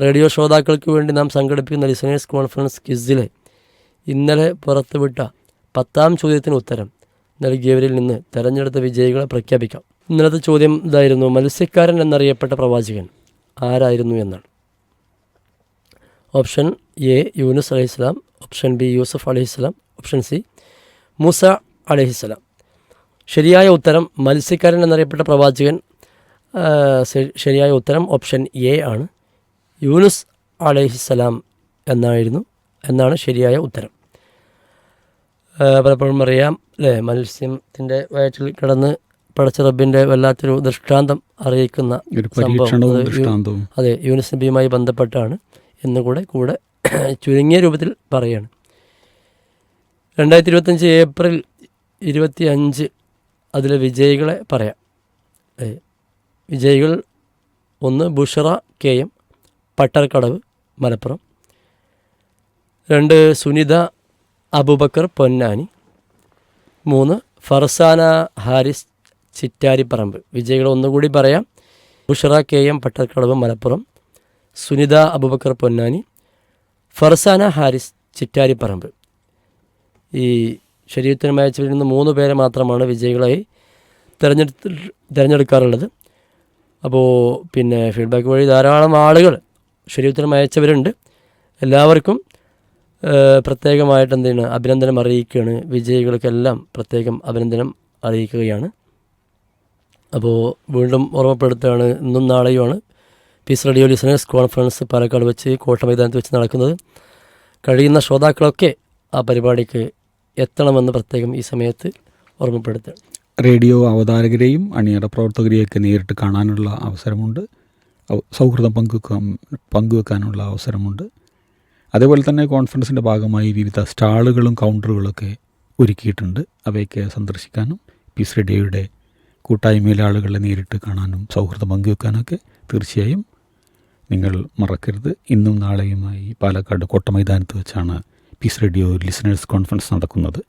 Radio ശ്രോതാക്കൾക്ക് വേണ്ടി നാം സംഘടിപ്പിക്കുന്ന ലിസണേഴ്സ് കോൺഫറൻസ് ക്വിസിലെ ഇന്നലെ പുറത്തുവിട്ട പത്താം ചോദ്യത്തിന് ഉത്തരം നൽകിയവരിൽ നിന്ന് തെരഞ്ഞെടുത്ത വിജയികളെ പ്രഖ്യാപിക്കാം. ഇന്നലത്തെ ചോദ്യം ഇതായിരുന്നു മത്സ്യക്കാരൻ എന്നറിയപ്പെട്ട പ്രവാചകൻ ആരായിരുന്നു എന്നാണ്. ഓപ്ഷൻ എ യൂനുസ് അലഹിസ്ലാം ഓപ്ഷൻ ബി യൂസഫ് അലഹിസ്ലാം ഓപ്ഷൻ സി മൂസ അലഹിസ്ലാം ശരിയായ ഉത്തരം മത്സ്യക്കാരൻ എന്നറിയപ്പെട്ട പ്രവാചകൻ ശരിയായ ഉത്തരം ഓപ്ഷൻ എ ആണ്. യൂനുസ് അലഹിസ്സലാം എന്നായിരുന്നു എന്നാണ് ശരിയായ ഉത്തരം. പലപ്പോഴും അറിയാം അല്ലേ മത്സ്യത്തിന്റെ വയറ്റിൽ കിടന്ന് പടച്ച റബ്ബിന്റെ വല്ലാത്തൊരു ദൃഷ്ടാന്തം അറിയിക്കുന്ന സംഭവം. അത് യൂനുസ് നബിയുമായി ബന്ധപ്പെട്ടാണ് എന്നുകൂടെ കൂടെ ചുരുങ്ങിയ രൂപത്തിൽ പറയാണ്. രണ്ടായിരത്തി ഇരുപത്തഞ്ച് ഏപ്രിൽ ഇരുപത്തി അഞ്ച് അതിലെ വിജയികളെ പറയാം. വിജയികൾ ഒന്ന് ബുഷറ കെ എം പട്ടർക്കടവ് മലപ്പുറം. രണ്ട് സുനിത അബുബക്കർ പൊന്നാനി. മൂന്ന് ഫർസാന ഹാരിസ് ചിറ്റാരിപ്പറമ്പ്. വിജയികൾ ഒന്നുകൂടി പറയാം. Ushara K M Pattarkadavu Malappuram. Sunitha Abubakar Ponnani. Farsana Haris Chittariparamba. ഈ ശരീരത്തിന് മയച്ചവരിൽ നിന്ന് മൂന്ന് പേരെ മാത്രമാണ് വിജയികളായി തിരഞ്ഞെടുത്ത് തിരഞ്ഞെടുക്കാറുള്ളത്. അപ്പോൾ പിന്നെ ഫീഡ്ബാക്ക് വഴി ധാരാളം ആളുകൾ ശരീരത്തിന് അയച്ചവരുണ്ട് എല്ലാവർക്കും പ്രത്യേകമായിട്ട് എന്തെയാണ് അഭിനന്ദനം അറിയിക്കുകയാണ്. വിജയികൾക്കെല്ലാം പ്രത്യേകം അഭിനന്ദനം അറിയിക്കുകയാണ്. അപ്പോൾ വീണ്ടും ഓർമ്മപ്പെടുത്തുകയാണ് ഇന്നും നാളെയുമാണ് peace radio listeners conference Palakkad വെച്ച് കോട്ട മൈതാനത്ത് വെച്ച് നടക്കുന്നത്. കഴിയുന്ന ശ്രോതാക്കളൊക്കെ ആ പരിപാടിക്ക് എത്തണമെന്ന് പ്രത്യേകം ഈ സമയത്ത് ഓർമ്മപ്പെടുത്തുക. റേഡിയോ അവതാരകരെയും അണിയറ പ്രവർത്തകരെയൊക്കെ നേരിട്ട് കാണാനുള്ള അവസരമുണ്ട്. സൗഹൃദം പങ്കുവെക്കാൻ പങ്കുവെക്കാനുള്ള അവസരമുണ്ട്. അതേപോലെ തന്നെ കോൺഫറൻസിന്റെ ഭാഗമായി വിവിധ സ്റ്റാളുകളും കൗണ്ടറുകളൊക്കെ ഒരുക്കിയിട്ടുണ്ട്. അവയൊക്കെ സന്ദർശിക്കാനും പീസ് റെഡിയുടെ കൂട്ടായ്മയിലെ ആളുകളെ നേരിട്ട് കാണാനും സൗഹൃദം പങ്കുവെക്കാനൊക്കെ തീർച്ചയായും നിങ്ങൾ മറക്കരുത്. ഇന്നും നാളെയുമായി പാലക്കാട് കോട്ട മൈതാനത്ത് വെച്ചാണ് പീസ് റേഡിയോ ലിസണേഴ്സ് കോൺഫറൻസ് നടക്കുന്നത്.